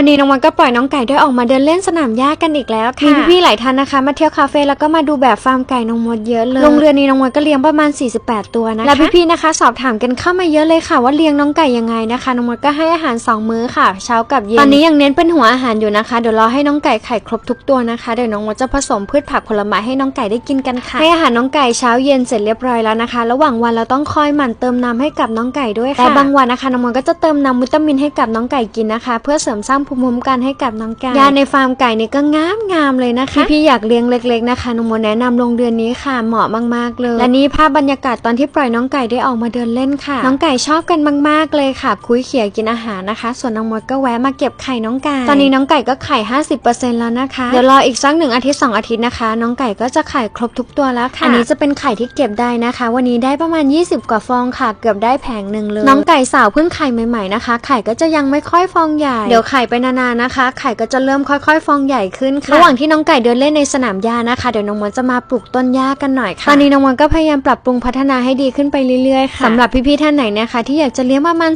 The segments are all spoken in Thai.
วันนี้น้องมันก็ปล่อยน้องไก่ได้ออกมาเดินเล่นสนามหญ้ากันอีกแล้วค่ะมีพี่ๆหลายท่านนะคะ มาเที่ยวคาเฟ่แล้วก็มาดูแบบฟาร์มไก่น้องมดเยอะเลยโรงเรือนนี้น้องมดก็เลี้ยงประมาณ 48 ตัวนะคะและพี่ๆนะคะ สอบถามกันเข้ามาเยอะเลยค่ะ ว่าเลี้ยงน้องไก่ยังไงนะคะน้องมดก็ให้อาหาร 2 มื้อค่ะ เช้ากับเย็นตอนนี้ยังเน้นเป็นหัวอาหารอยู่นะคะเดี๋ยวรอให้น้องไก่ไข่ครบทุกตัวนะคะเดี๋ยวน้องมดจะผสมพืชผักผลไม้ให้น้องไก่ได้กินกันค่ะให้อาหารน้องไก่เช้าเย็นเสร็จเรียบร้อยแล้วนะคะ ระหว่างวันเราต้องคอยหมั่นเติมน้ำให้กับน้องไก่ด้วยค่ะแต่บางวันนะคะน้องมดก็จะเติมน้ำวิตามินให้กับน้องไก่กินนะคะ เพื่อเสริมสร้างภูมิคุ้มกันให้กับน้องไก่ยาในฟาร์มไก่เนี่ยก็งามงามๆเลยนะคะพี่ๆอยากเลี้ยงเล็ก ๆ นะคะน้องมดแนะนำโรงเรือนนี้ค่ะเหมาะมากๆเลย และนี่ภาพบรรยากาศตอนที่ปล่อยน้องไก่ได้ออกมาเดินเล่นค่ะ น้องไก่ชอบกันมาก ๆ เลยค่ะ คุยเขี่ยกินอาหารนะคะ ส่วนน้องมดก็แวะมาเก็บไข่น้องไก่ตอนนี้น้องไก่ก็ไข่50%แล้วนะคะเดี๋ยวรออีกสักหนึ่งอาทิตย์สองอาทิตย์นะคะ น้องไก่ก็จะไข่ครบทุกตัวแล้วค่ะอันนี้จะเป็นไข่ที่เก็บได้นะคะ วันนี้ได้ประมาณ 20 กว่าฟองค่ะ เกือบได้แผงหนึ่งเลยน้องไก่สาวเพิ่งไข่ใหม่ๆนะคะ ไข่ก็จะยังไม่ค่อยฟองใหญ่เดี๋ยวไข่ไปนานๆนะคะ ไข่ก็จะเริ่มค่อยๆ ฟองใหญ่ขึ้นค่ะ ระหว่างที่น้องไก่เดินเล่นในสนามหญ้านะคะ เดี๋ยวน้องมดจะมาปลูกต้นหญ้ากันหน่อยค่ะ ตอนนี้น้องมดก็พยายามปรับปรุงพัฒนาให้ดีขึ้นไปเรื่อยๆค่ะสำหรับพี่ๆท่านไหนนะคะ ที่อยากจะเลี้ยงประมาณ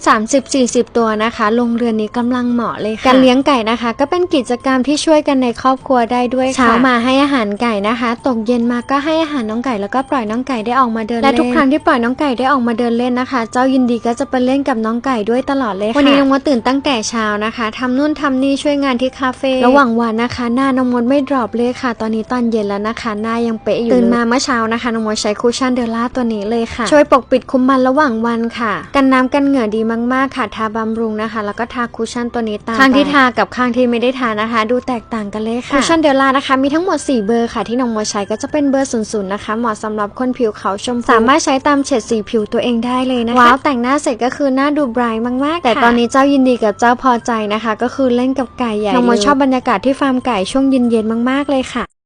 30-40 ตัวนะคะโรงเรือนนี้กำลังเหมาะเลยค่ะ การเลี้ยงไก่นะคะ ก็เป็นกิจกรรมที่ช่วยกันในครอบครัวได้ด้วยค่ะ เช้ามาให้อาหารไก่นะคะ ตกเย็นมาก็ให้อาหารน้องไก่แล้วก็ปล่อยน้องไก่ได้ออกมาเดินเล่น และทุกครั้งที่ปล่อยน้องไก่ได้ออกมาเดินเล่นนะคะ เจ้ายินดีก็จะไปเล่นกับน้องไก่ด้วยตลอดเลยค่ะ วันนี้น้องมดตื่นตั้งแต่เช้านะคะทำนู่นทำนี่ช่วยงานที่คาเฟ่ระหว่างวันนะคะ หน้าน้องมดไม่ดรอปเลยค่ะ ตอนนี้ตอนเย็นแล้วนะคะ หน้ายังเป๊ะอยู่ตื่นมาเมื่อเช้านะคะน้องมดใช้คูชั่นเดลล่าตัวนี้เลยค่ะ ช่วยปกปิดคุมมันระหว่างวันค่ะ กันน้ำกันเหงื่อดีมากๆค่ะทาบำรุงนะคะ แล้วก็ทาคูชั่นตัวนี้ตามข้างที่ทากับข้างที่ไม่ได้ทานะคะ ดูแตกต่างกันเลยค่ะคูชั่นเดลล่านะคะ มีทั้งหมด 4 เบอร์ค่ะ ที่น้องมดใช้ก็จะเป็นเบอร์0ูนย์นะคะ เหมาะสำหรับคนผิวขาวชมพูสามารถใช้ตามเฉดสีผิวตัวเองได้เลยนะคะว้าวแต่งหน้าเสร็จก็คือหน้าดูไบรท์มากๆแต่ตอนนี้เจ้ายินดีกับเจ้าพอใจนะคะ ก็คือเล่นกับไก่ใหญ่น้องมดชอบบรรยากาศที่ฟาร์มไก่ช่วงเย็นๆมากๆเลยค่ะ